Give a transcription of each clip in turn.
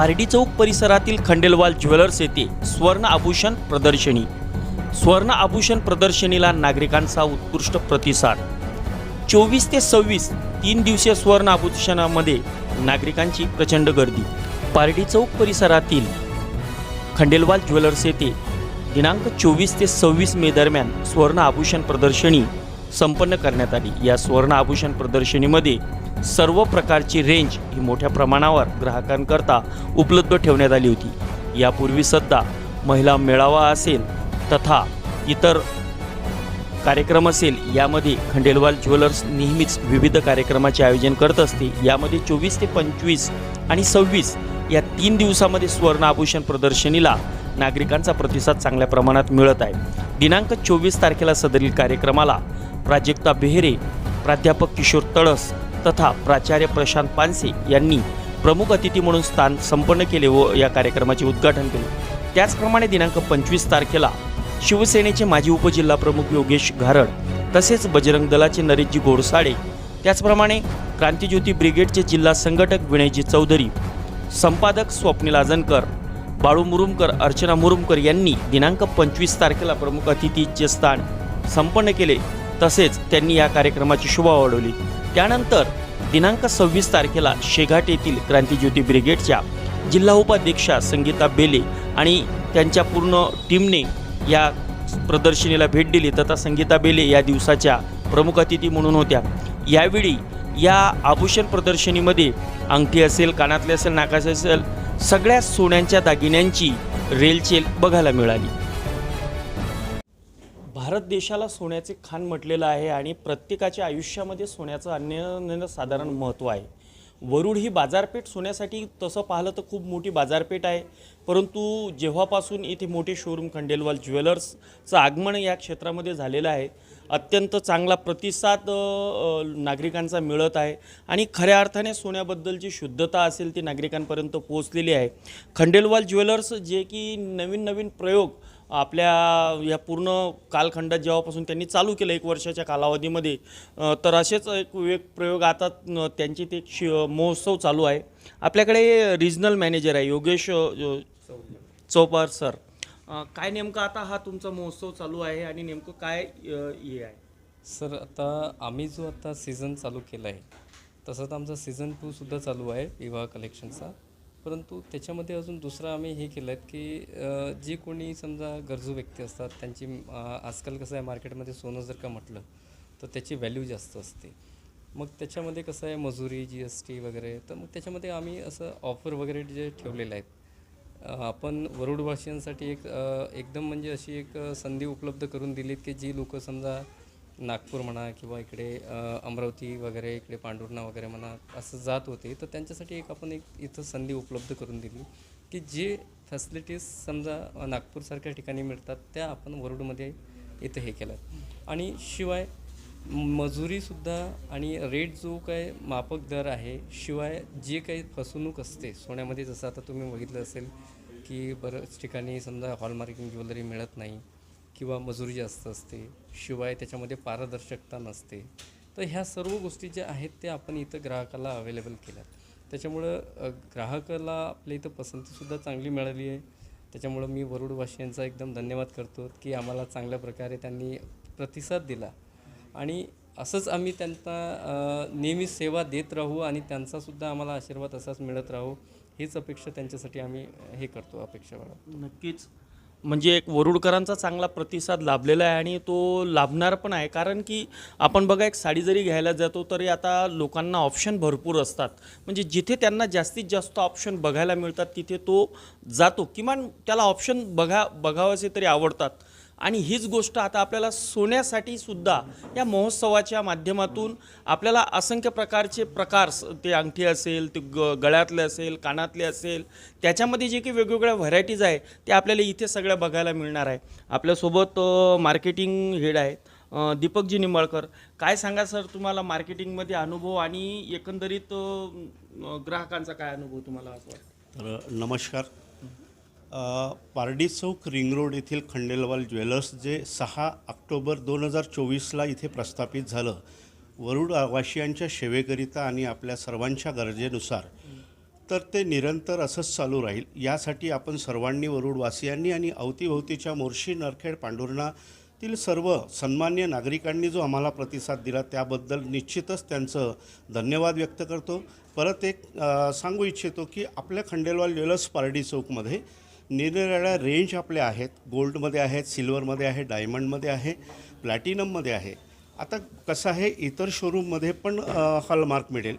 पारडी चौक परिसरातील खंडेलवाल ज्वेलर्स येथे स्वर्ण आभूषण प्रदर्शनी. स्वर्ण आभूषण प्रदर्शनीला नागरिकांचा उत्कृष्ट प्रतिसाद. चोवीस ते सव्वीस तीन दिवसीय स्वर्ण आभूषणामध्ये नागरिकांची प्रचंड गर्दी. पारडी चौक परिसरातील खंडेलवाल ज्वेलर्स येथे दिनांक चोवीस ते सव्वीस मे दरम्यान स्वर्ण आभूषण प्रदर्शनी संपन्न करण्यात आली. या स्वर्ण आभूषण प्रदर्शनीमध्ये सर्व प्रकारची रेंज ही मोठ्या प्रमाणावर ग्राहकांकरता उपलब्ध ठेवण्यात आली होती. यापूर्वी सध्या महिला मेळावा असेल तथा इतर कार्यक्रम असेल यामध्ये खंडेलवाल ज्वेलर्स नेहमीच विविध कार्यक्रमाचे आयोजन करत असते. यामध्ये चोवीस ते पंचवीस आणि सव्वीस या तीन दिवसामध्ये स्वर्ण आभूषण प्रदर्शनीला नागरिकांचा प्रतिसाद चांगल्या प्रमाणात मिळत आहे. दिनांक चोवीस तारखेला सदरील कार्यक्रमाला प्राजक्ता बेहेरे प्राध्यापक किशोर तळस तथा प्राचार्य प्रशांत पानसे यांनी प्रमुख अतिथी म्हणून स्थान संपन्न केले व या कार्यक्रमाचे उद्घाटन केले. त्याचप्रमाणे दिनांक पंचवीस तारखेला शिवसेनेचे माजी उपजिल्हाप्रमुख योगेश घारड तसेच बजरंग दलाचे नरेशजी गोडसाडे त्याचप्रमाणे क्रांतिज्योती ब्रिगेडचे जिल्हा संघटक विनयजी चौधरी संपादक स्वप्नील आजनकर बाळू मुरुमकर अर्चना मुरुमकर यांनी दिनांक पंचवीस तारखेला प्रमुख अतिथीचे स्थान संपन्न केले. तसेच त्यांनी या कार्यक्रमाची शोभा वाढवली. त्यानंतर दिनांक सव्वीस तारखेला शेघाट येथील क्रांतीज्योती ब्रिगेडच्या जिल्हा उपाध्यक्षा संगीता बेले आणि त्यांच्या पूर्ण टीमने या प्रदर्शनीला भेट दिली. तथा संगीता बेले या दिवसाच्या प्रमुख अतिथी म्हणून होत्या. यावेळी या आभूषण प्रदर्शनीमध्ये अंगठी असेल कानातले असेल नाकाचे असेल सगळ्या सोन्यांच्या दागिन्यांची रेलचेल बघायला मिळाली. भारत देशाला सोन्याचे खान म्हटलेलं आहे आणि प्रत्येकाच्या आयुष्यामध्ये सोन्याचं अन्य साधारण महत्त्व आहे. वरुड ही बाजारपेठ सोन्यासाठी तसं पाहिलं तर खूप मोठी बाजारपेठ आहे. परंतु जेव्हापासून इथे मोठे शोरूम खंडेलवाल ज्वेलर्सचं आगमन या क्षेत्रामध्ये झालेलं आहे अत्यंत चांगला प्रतिसाद नागरिकांचा मिळत आहे. आणि खऱ्या अर्थाने सोन्याबद्दलची शुद्धता असेल ती नागरिकांपर्यंत पोहोचलेली आहे. खंडेलवाल ज्वेलर्स जे की नवीन नवीन प्रयोग आपल्या या पूर्ण कालखंडात जेव्हापासून त्यांनी चालू केलं एक वर्षाच्या कालावधीमध्ये तर असेच एक एक प्रयोग आता त्यांची ते एक शि महोत्सव चालू आहे. आपल्याकडे रिजनल मॅनेजर आहे योगेश चौपार सर. काय नेमकं आता हा तुमचा महोत्सव चालू आहे आणि नेमकं काय हे आहे? सर आता आम्ही जो आता सीझन चालू केला आहे तसंच आमचा सीझन टूसुद्धा चालू आहे विवाह कलेक्शनचा परंतु त्याच्यामध्ये अजून दुसरं आम्ही हे केलं आहे की जे कोणी समजा गरजू व्यक्ती असतात त्यांची आजकाल कसं आहे मार्केटमध्ये सोनं जर का म्हटलं तर त्याची व्हॅल्यू जास्त असते. मग त्याच्यामध्ये कसं आहे मजुरी जी एस टी वगैरे तर मग त्याच्यामध्ये आम्ही असं ऑफर वगैरे जे ठेवलेले आहेत आपण वरुडवासियांसाठी एक एकदम म्हणजे अशी एक संधी उपलब्ध करून दिलीत की जी लोकं समजा नागपूर म्हणा किंवा इकडे अमरावती वगैरे इकडे पांडुर्णा वगैरे म्हणा असं जात होते. तर त्यांच्यासाठी एक आपण एक इथं संधी उपलब्ध करून दिली की जे फॅसिलिटीज समजा नागपूरसारख्या ठिकाणी मिळतात त्या आपण वरुडमध्ये इथं हे केलं. आणि शिवाय मजुरीसुद्धा आणि रेट जो काय मापक दर आहे शिवाय जे काही फसवणूक असते सोन्यामध्ये जसं आता तुम्ही बघितलं असेल की बऱ्याच ठिकाणी समजा हॉलमार्किंग ज्वेलरी मिळत नाही. किंवा मजुरी जास्त असते शिवाय त्याच्यामध्ये पारदर्शकता नसते. तर ह्या सर्व गोष्टी ज्या आहेत त्या आपण इथं ग्राहकाला अवेलेबल केल्या त्याच्यामुळं ग्राहकाला आपल्या इथं पसंतीसुद्धा चांगली मिळाली आहे. त्याच्यामुळं मी वरुडवासियांचा एकदम धन्यवाद करतो की आम्हाला चांगल्या प्रकारे त्यांनी प्रतिसाद दिला. आणि असंच आम्ही त्यांना नेहमी सेवा देत राहू आणि त्यांचासुद्धा आम्हाला आशीर्वाद असाच मिळत राहू हीच अपेक्षा त्यांच्यासाठी आम्ही हे करतो अपेक्षा बाळगतो. नक्कीच. म्हणजे एक वरुडकरांचा चांगला प्रतिसाद लाभलेला आहे आणि तो लाभणार पण आहे. कारण की आपण बघा एक साडी जरी घ्यायला जातो तरी आता लोकांना ऑप्शन भरपूर असतात. म्हणजे जिथे त्यांना जास्तीत जास्त ऑप्शन बघायला मिळतात तिथे तो जातो. किमान त्याला ऑप्शन बघा बघावासे तरी आवडतात. आणि हीच गोष्ट आता आपल्याला सोन्यासाठी सुद्धा या महोत्सवाच्या माध्यमातून आपल्याला असंख्य प्रकारचे प्रकार स- ते अंगठी असेल ते ग गळ्यातले असेल कानातले असेल त्याच्यामध्ये जे काही वेगवेगळ्या व्हरायटीज आहे ते आपल्याला इथे सगळ्या बघायला मिळणार आहे. आपल्यासोबत मार्केटिंग हेड आहेत दीपकजी निंबाळकर. काय सांगा सर तुम्हाला मार्केटिंगमध्ये अनुभव आणि एकंदरीत ग्राहकांचा काय अनुभव तुम्हाला असं तर नमस्कार. पारडी चौक रिंग रोड येथील खंडेलवाल ज्वेलर्स जे सहा ऑक्टोबर दोन हजार चोवीसला इथे प्रस्थापित झालं. वरुड वासियांच्या सेवेकरिता आणि आपल्या सर्वांच्या गरजेनुसार. तर ते निरंतर असंच चालू राहील. यासाठी आपण सर्वांनी वरुडवासियांनी आणि अवतीभोवतीच्या मोर्शी नरखेड पांढुर्णातील सर्व सन्मान्य नागरिकांनी जो आम्हाला प्रतिसाद दिला त्याबद्दल निश्चितच त्यांचं धन्यवाद व्यक्त करतो. परत एक सांगू इच्छितो की आपल्या खंडेलवाल ज्वेलर्स पारडी चौकमध्ये निरनिराळ्या रेंज आपल्या आहेत. गोल्डमध्ये आहेत सिल्वरमध्ये आहे डायमंडमध्ये आहे प्लॅटिनममध्ये आहे. आता कसं आहे इतर शोरूममध्ये पण हॉलमार्क मिळेल.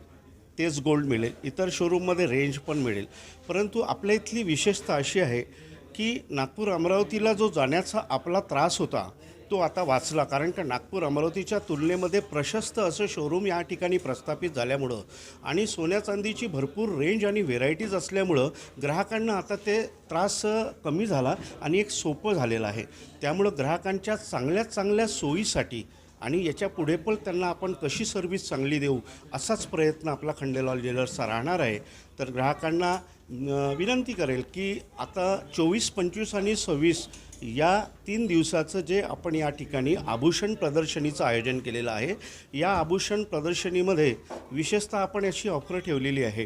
तेच गोल्ड मिळेल. इतर शोरूममध्ये रेंज पण मिळेल. परंतु आपल्या इथली विशेषता अशी आहे की नागपूर अमरावतीला जो जाण्याचा आपला त्रास होता तो आता वाचला कारण का नागपूर अमरावतीच्या तुलनेमध्ये प्रशस्त असं शोरूम या ठिकाणी प्रस्थापित झाल्यामुळं आणि सोन्या चांदीची भरपूर रेंज आणि व्हेरायटीज असल्यामुळं ग्राहकांना आता ते त्रास कमी झाला आणि एक सोपं झालेलं आहे. त्यामुळं ग्राहकांच्या चांगल्यात चांगल्या सोयीसाठी आणि याच्यापुढे पण त्यांना आपण कशी सर्व्हिस चांगली देऊ असाच प्रयत्न आपला खंडेलाल ज्वेलर्सचा राहणार आहे. तर ग्राहकांना विनंती करेल की आता चोवीस पंचवीस आणि सव्वीस या तीन दिवसाचं जे आपण या ठिकाणी आभूषण प्रदर्शनीचं आयोजन केलेलं आहे या आभूषण प्रदर्शनीमध्ये विशेषतः आपण अशी ऑफर ठेवलेली आहे.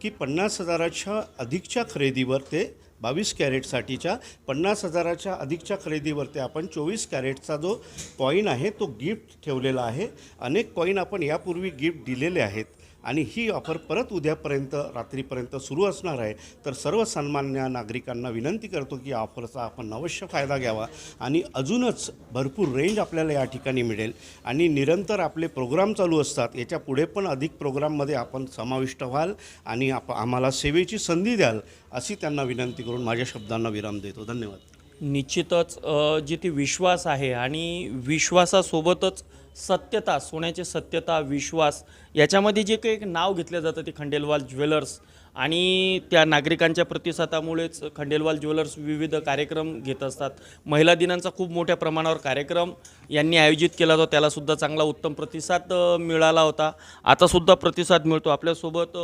की पन्नास हजाराच्या अधिकच्या खरेदीवर ते बावीस कॅरेटसाठीच्या पन्नास हजाराच्या अधिकच्या खरेदीवरती आपण चोवीस कॅरेटचा जो कॉईन आहे तो गिफ्ट ठेवलेला आहे. अनेक कॉईन आपण यापूर्वी गिफ्ट दिलेले आहेत. आणि ही ऑफर परत उद्यापर्यंत रात्रीपर्यंत सुरू असणार आहे. तर सर्व सन्मान्य नागरिकांना विनंती करतो की या ऑफरचा आपण अवश्य फायदा घ्यावा आणि अजूनच भरपूर रेंज आपल्याला या ठिकाणी मिळेल. आणि निरंतर आपले प्रोग्राम चालू असतात. याच्यापुढे पण अधिक प्रोग्राममध्ये आपण समाविष्ट व्हाल आणि आप आम्हाला सेवेची संधी द्याल अशी त्यांना विनंती करून माझ्या शब्दांना विराम देतो. धन्यवाद. निश्चितच जिथे विश्वास आहे आणि विश्वासासोबतच सत्यता सोन्याचे सत्यता विश्वास याच्यामध्ये जे काही एक नाव घेतलं जातं ते खंडेलवाल ज्वेलर्स. आणि त्या नागरिकांच्या प्रतिसादामुळेच खंडेलवाल ज्वेलर्स विविध कार्यक्रम घेत असतात. महिला दिनांचा खूप मोठ्या प्रमाणावर कार्यक्रम यांनी आयोजित केला होता. त्यालासुद्धा चांगला उत्तम प्रतिसाद मिळाला होता. आतासुद्धा प्रतिसाद मिळतो. आपल्यासोबत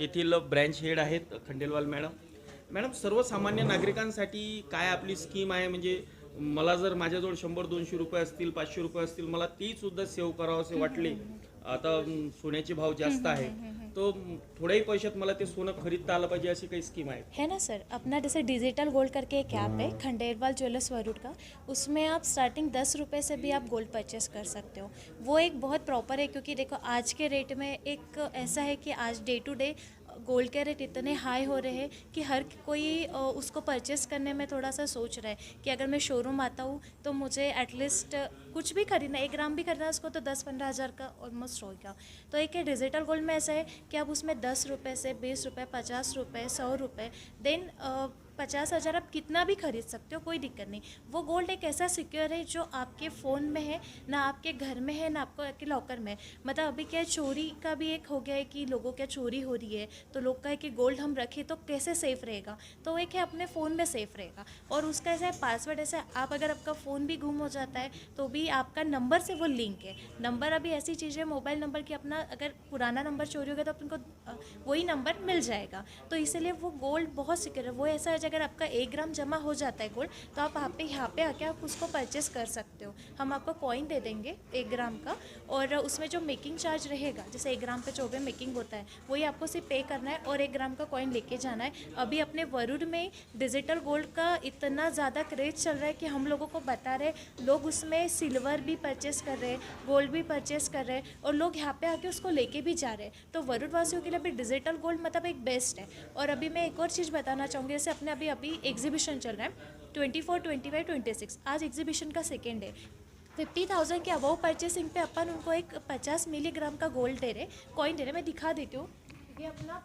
येथील ब्रँच हेड आहेत खंडेलवाल मॅडम. मॅडम सर्वसामान्य नागरिकांसाठी काय आपली स्कीम आहे? म्हणजे मला जर माझ्याजवळ शंभर दोनशे रुपये असतील पाचशे रुपये असतील मला ती सुद्धा सेव्ह करावं असे वाटले. आता सोन्याचे भाव जास्त आहे. तो थोड्याही पैशात मला ते सोनं खरीदता आलं पाहिजे अशी काही स्कीम आहे. है ना सर अपना जैसे डिजिटल गोल्ड करके एक ऐप है खंडेरवाल ज्वेलर्स वरुड का? उसमें आप स्टार्टिंग दस रुपये से भी आप गोल्ड परचेस कर सकते हो. वो एक बहुत प्रॉपर है क्योंकि देखो आज के रेट में एक ऐसा है कि आज डे टू डे गोल्ड के रेट इतने हाई हो रहे हैं कि हर कोई उसको परचेस करने में थोड़ा सा सोच रहा है कि अगर मैं शोरूम आता हूँ तो मुझे एटलीस्ट कुछ भी खरीदना, एक ग्राम भी खरीदना है उसको तो दस पंद्रह हज़ार का ऑलमोस्ट होगा तो एक है डिजिटल गोल्ड में ऐसा है कि आप उसमें दस रुपये से बीस रुपये पचास रुपये सौ रुपये देन पचास हज़ार आप कितना भी खरीद सकते हो, कोई दिक्कत नहीं। वो गोल्ड एक ऐसा सिक्योर है जो आपके फ़ोन में है, ना आपके घर में है, ना आपको आपके लॉकर में। है मतलब अभी क्या है, चोरी का भी एक हो गया है कि लोगों क्या चोरी हो रही है तो लोग का है कि गोल्ड हम रखें तो कैसे सेफ़ रहेगा? तो एक है अपने फ़ोन में सेफ़ रहेगा। और उसका ऐसा है पासवर्ड ऐसा आप अगर आपका फ़ोन भी गुम हो जाता है तो भी आपका नंबर से वो लिंक है। नंबर अभी ऐसी चीज़ है मोबाइल नंबर की अपना अगर पुराना नंबर चोरी हो गया तो अपन को वही नंबर मिल जाएगा। तो इसीलिए वो गोल्ड बहुत सिक्योर है। वो ऐसा है, अगर आपका एक ग्राम जमा हो जाता है गोल्ड तो आप यहाँ पे यहाँ पे आके आप उसको परचेस कर सकते हो। हम आपको कॉइन दे देंगे एक ग्राम का और उसमें जो मेकिंग चार्ज रहेगा, जैसे एक ग्राम पे भी मेकिंग होता है, वही आपको सिर्फ़ पे करना है और एक ग्राम का कॉइन लेके जाना है। अभी अपने वरुड में डिजिटल गोल्ड का इतना ज़्यादा क्रेज चल रहा है कि हम लोगों को बता रहे लोग उसमें सिल्वर भी परचेस कर रहे हैं गोल्ड भी परचेस कर रहे हैं और लोग यहाँ पे आके उसको लेके भी जा रहे हैं। तो वरुण वासियों के लिए अभी डिजिटल गोल्ड मतलब एक बेस्ट है। और अभी मैं एक और चीज़ बताना चाहूँगी, जैसे अपने अभी अभी एग्जीबिशन चल रहा है twenty four twenty five twenty six आज एग्जीबिशन का सेकेंड है। फिफ्टी थाउज़ेंड के अबव परचेसिंग पे अपन उनको एक पचास मिलीग्राम का गोल्ड दे रहे कॉइन दे रहे मैं दिखा देती हूँ। ये अपना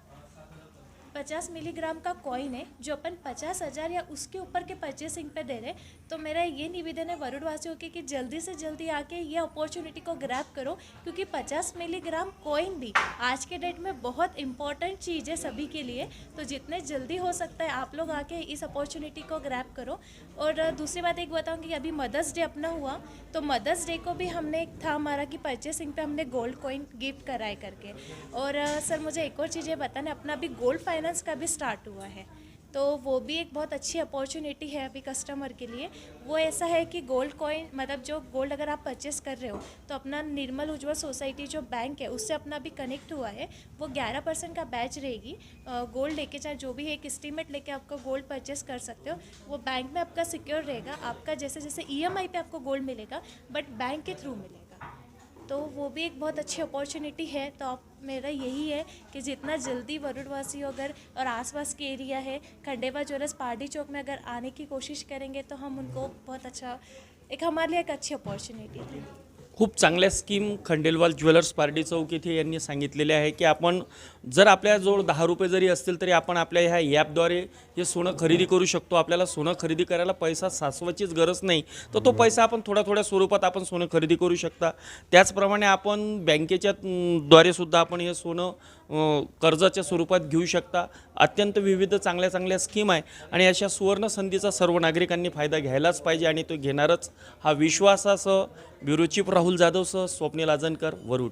पचास मिलीग्राम का कॉइन है, जो अपन पचास हज़ार या उसके ऊपर के परचेसिंग पे दे रहे तो मेरा ये निवेदन है वरुण वासियों के कि जल्दी से जल्दी आके ये अपॉर्चुनिटी को ग्रैप करो, क्योंकि पचास मिलीग्राम कॉइन भी आज के डेट में बहुत इंपॉर्टेंट चीज़ है सभी के लिए। तो जितने जल्दी हो सकता है, आप लोग आके इस अपॉर्चुनिटी को ग्रैप करो। और दूसरी बात एक बताऊँगी अभी मदर्स डे अपना हुआ तो मदर्स डे को भी हमने एक था हमारा कि परचेसिंग पे हमने गोल्ड कॉइन गिफ्ट कराए करके। और, सर, मुझे एक और चीज़ ये बताना अपना अभी गोल्ड फाइनेंस का भी स्टार्ट हुआ है। तो वो भी एक बहुत अच्छी अपॉर्चुनिटी है अभी कस्टमर के लिए। वो ऐसा है कि गोल्ड कॉइन मतलब जो गोल्ड अगर आप परचेस कर रहे हो तो अपना निर्मल उज्ज्वल सोसाइटी जो बैंक है, उससे अपना भी कनेक्ट हुआ है। वो 11 परसेंट का बैच रहेगी। गोल्ड लेके चाहे जो भी एक एस्टीमेट लेके आपका गोल्ड परचेस कर सकते हो। वो बैंक में आपका सिक्योर रहेगा। आपका जैसे जैसे ईएमआई पे आपको गोल्ड मिलेगा बट बैंक के थ्रू मिलेगा। तो वो भी एक बहुत अच्छी अपॉर्चुनिटी है। तो आप मेरा यही है कि जितना जल्दी वरुणवासी अगर और आसपास के एरिया है, खंडेवा, ज्वेलर्स पार्टी चौक में अगर आने की कोशिश करेंगे तो हम उनको बहुत अच्छा एक हमारे लिए एक अच्छी अपॉर्चुनिटी है। खूप चांगल्या स्कीम खंडेलवाल ज्वेलर्स पार्टी चौक येथे यांनी सांगितलेले आहे की आपण जर आपल्याजवळ दहा रुपये जरी असतील तरी आपण आपल्या ह्या ॲपद्वारे हे सोनं खरेदी करू शकतो. आपल्याला सोनं खरेदी करायला पैसा साचवायचीच गरज नाही. तर तो पैसा आपण थोड्या थोड्या स्वरूपात आपण सोनं खरेदी करू शकता. त्याचप्रमाणे आपण बँकेच्या द्वारेसुद्धा द्वारे सुद्धा आपण हे सोनं कर्जाच्या स्वरूपात घेऊ शकता. अत्यंत विविध चांगल्या चांगल्या स्कीम आहे आणि अशा सुवर्ण संधीचा सर्व नागरिकांनी फायदा घ्यायलाच पाहिजे आणि तो घेणारच. हा विश्वासासह ब्युरो चीफ राहुल जाधवसह स्वप्नील आजनकर वरुड.